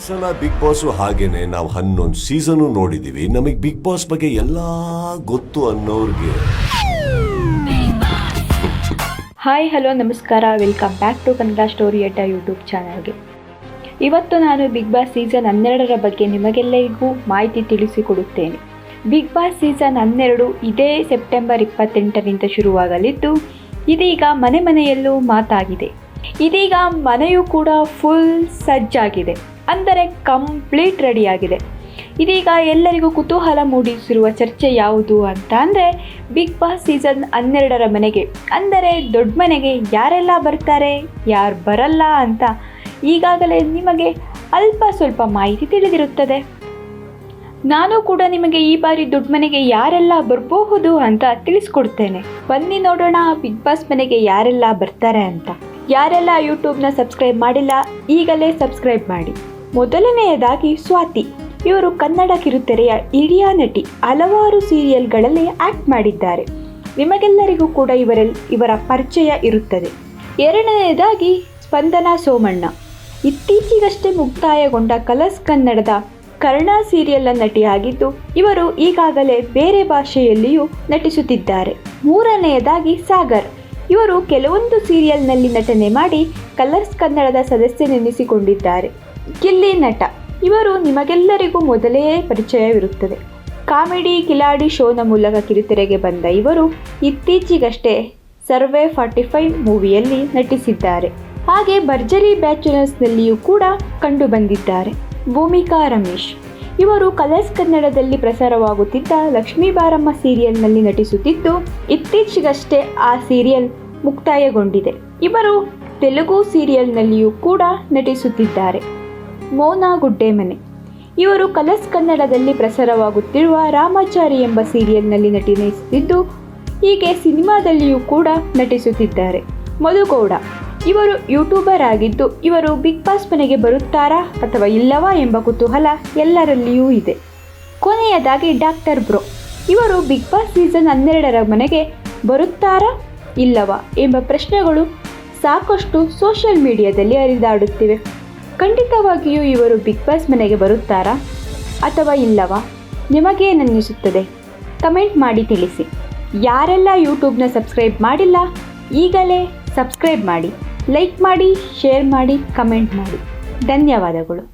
ಈ ಸಲ big boss ಹಾಗೇನೆ ನಾವು ಹನ್ನೊಂದು ಸೀಸನ್ ನೋಡಿದೀವಿ. ನಮಗೆ ಬಿಗ್ ಬಾಸ್ ಬಗ್ಗೆ ಎಲ್ಲಾ ಗೊತ್ತು ಅನ್ನೋರ್ಗೆ. ಹಾಯ್ ಹಲೋ ನಮಸ್ಕಾರ. Welcome back to Kannada story Adda YouTube ಚಾನಲ್ಗೆ ಇವತ್ತು ನಾನು ಬಿಗ್ ಬಾಸ್ ಸೀಸನ್ ಹನ್ನೆರಡರ ಬಗ್ಗೆ ನಿಮಗೆಲ್ಲರಿಗೂ ಮಾಹಿತಿ ತಿಳಿಸಿಕೊಡುತ್ತೇನೆ. ಬಿಗ್ ಬಾಸ್ ಸೀಸನ್ ಹನ್ನೆರಡು ಇದೇ ಸೆಪ್ಟೆಂಬರ್ ಇಪ್ಪತ್ತೆಂಟರಿಂದ ಶುರುವಾಗಲಿದ್ದು, ಇದೀಗ ಮನೆ ಮನೆಯಲ್ಲೂ ಮಾತಾಗಿದೆ. ಇದೀಗ ಮನೆಯೂ ಕೂಡ ಫುಲ್ ಸಜ್ಜಾಗಿದೆ. ಅಂದರೆ ಕಂಪ್ಲೀಟ್ ರೆಡಿಯಾಗಿದೆ. ಇದೀಗ ಎಲ್ಲರಿಗೂ ಕುತೂಹಲ ಮೂಡಿಸಿರುವ ಚರ್ಚೆ ಯಾವುದು ಅಂತ ಅಂದರೆ ಬಿಗ್ ಬಾಸ್ ಸೀಸನ್ ಹನ್ನೆರಡರ ಮನೆಗೆ. ಅಂದರೆ ದೊಡ್ಡ ಮನೆಗೆ ಯಾರೆಲ್ಲ ಬರ್ತಾರೆ, ಯಾರು ಬರಲ್ಲ ಅಂತ ಈಗಾಗಲೇ ನಿಮಗೆ ಅಲ್ಪ ಸ್ವಲ್ಪ ಮಾಹಿತಿ ತಿಳಿದಿರುತ್ತದೆ. ನಾನು ಕೂಡ ನಿಮಗೆ ಈ ಬಾರಿ ದೊಡ್ಡ ಮನೆಗೆ ಯಾರೆಲ್ಲ ಬರಬಹುದು ಅಂತ ತಿಳಿಸ್ಕೊಡ್ತೇನೆ. ಬನ್ನಿ ನೋಡೋಣ ಬಿಗ್ ಬಾಸ್ ಮನೆಗೆ ಯಾರೆಲ್ಲ ಬರ್ತಾರೆ ಅಂತ. ಯಾರೆಲ್ಲ ಯೂಟ್ಯೂಬ್ನ ಸಬ್ಸ್ಕ್ರೈಬ್ ಮಾಡಿಲ್ಲ, ಈಗಲೇ ಸಬ್ಸ್ಕ್ರೈಬ್ ಮಾಡಿ. ಮೊದಲನೆಯದಾಗಿ ಸ್ವಾತಿ. ಇವರು ಕನ್ನಡ ಕಿರುತೆರೆಯ ಹಿರಿಯ ನಟಿ, ಹಲವಾರು ಸೀರಿಯಲ್ಗಳಲ್ಲಿ ಆಕ್ಟ್ ಮಾಡಿದ್ದಾರೆ. ನಿಮಗೆಲ್ಲರಿಗೂ ಕೂಡ ಇವರಲ್ಲಿ ಇವರ ಪರಿಚಯ ಇರುತ್ತದೆ. ಎರಡನೆಯದಾಗಿ ಸ್ಪಂದನಾ ಸೋಮಣ್ಣ. ಇತ್ತೀಚೆಗಷ್ಟೇ ಮುಕ್ತಾಯಗೊಂಡ ಕಲರ್ಸ್ ಕನ್ನಡದ ಕರ್ಣ ಸೀರಿಯಲ್ನ ನಟಿಯಾಗಿದ್ದು, ಇವರು ಈಗಾಗಲೇ ಬೇರೆ ಭಾಷೆಯಲ್ಲಿಯೂ ನಟಿಸುತ್ತಿದ್ದಾರೆ. ಮೂರನೆಯದಾಗಿ ಸಾಗರ್. ಇವರು ಕೆಲವೊಂದು ಸೀರಿಯಲ್ನಲ್ಲಿ ನಟನೆ ಮಾಡಿ ಕಲರ್ಸ್ ಕನ್ನಡದ ಸದಸ್ಯನೆನಿಸಿಕೊಂಡಿದ್ದಾರೆ. ಗಿಲ್ಲಿ ನಟ. ಇವರು ನಿಮಗೆಲ್ಲರಿಗೂ ಮೊದಲೇ ಪರಿಚಯವಿರುತ್ತದೆ. ಕಾಮಿಡಿ, ಕಿಲಾಡಿ ಶೋನ ಮೂಲಕ ಕಿರುತೆರೆಗೆ ಬಂದ ಇವರು ಇತ್ತೀಚೆಗಷ್ಟೇ ಸರ್ವೆ ಫಾರ್ಟಿ ಫೈವ್ ಮೂವಿಯಲ್ಲಿ ನಟಿಸಿದ್ದಾರೆ. ಹಾಗೆ ಭರ್ಜರಿ ಬ್ಯಾಚುಲರ್ಸ್ನಲ್ಲಿಯೂ ಕೂಡ ಕಂಡು ಬಂದಿದ್ದಾರೆ. ಭೂಮಿಕಾ ರಮೇಶ್. ಇವರು ಕಲರ್ಸ್ ಕನ್ನಡದಲ್ಲಿ ಪ್ರಸಾರವಾಗುತ್ತಿದ್ದ ಲಕ್ಷ್ಮೀ ಬಾರಮ್ಮ ಸೀರಿಯಲ್ನಲ್ಲಿ ನಟಿಸುತ್ತಿದ್ದು, ಇತ್ತೀಚೆಗಷ್ಟೇ ಆ ಸೀರಿಯಲ್ ಮುಕ್ತಾಯಗೊಂಡಿದೆ. ಇವರು ತೆಲುಗು ಸೀರಿಯಲ್ನಲ್ಲಿಯೂ ಕೂಡ ನಟಿಸುತ್ತಿದ್ದಾರೆ. ಮೋನಾ ಗುಡ್ಡೆಮನೆ ಇವರು ಕಲರ್ಸ್ ಕನ್ನಡದಲ್ಲಿ ಪ್ರಸಾರವಾಗುತ್ತಿರುವ ರಾಮಾಚಾರಿ ಎಂಬ ಸೀರಿಯಲ್ನಲ್ಲಿ ನಟಿಸುತ್ತಿದ್ದು, ಹೀಗೆ ಸಿನಿಮಾದಲ್ಲಿಯೂ ಕೂಡ ನಟಿಸುತ್ತಿದ್ದಾರೆ. ಮಧುಗೌಡ, ಇವರು ಯೂಟ್ಯೂಬರ್ ಆಗಿದ್ದು, ಇವರು ಬಿಗ್ ಬಾಸ್ ಮನೆಗೆ ಬರುತ್ತಾರಾ ಅಥವಾ ಇಲ್ಲವಾ ಎಂಬ ಕುತೂಹಲ ಎಲ್ಲರಲ್ಲಿಯೂ ಇದೆ. ಕೊನೆಯದಾಗಿ ಡಾಕ್ಟರ್ ಬ್ರೋ, ಇವರು ಬಿಗ್ ಬಾಸ್ ಸೀಸನ್ ಹನ್ನೆರಡರ ಮನೆಗೆ ಬರುತ್ತಾರಾ ಇಲ್ಲವಾ ಎಂಬ ಪ್ರಶ್ನೆಗಳು ಸಾಕಷ್ಟು ಸೋಷಿಯಲ್ ಮೀಡಿಯಾದಲ್ಲಿ ಹರಿದಾಡುತ್ತಿವೆ. ಖಂಡಿತವಾಗಿಯೂ ಇವರು ಬಿಗ್ ಬಾಸ್ ಮನೆಗೆ ಬರುತ್ತಾರಾ ಅಥವಾ ಇಲ್ಲವಾ? ನಿಮಗೇನನ್ನಿಸುತ್ತದೆ ಕಮೆಂಟ್ ಮಾಡಿ ತಿಳಿಸಿ. ಯಾರೆಲ್ಲ ಯೂಟ್ಯೂಬ್ನ ಸಬ್ಸ್ಕ್ರೈಬ್ ಮಾಡಿಲ್ಲ, ಈಗಲೇ ಸಬ್ಸ್ಕ್ರೈಬ್ ಮಾಡಿ. ಲೈಕ್ ಮಾಡಿ, ಶೇರ್ ಮಾಡಿ, ಕಮೆಂಟ್ ಮಾಡಿ. ಧನ್ಯವಾದಗಳು.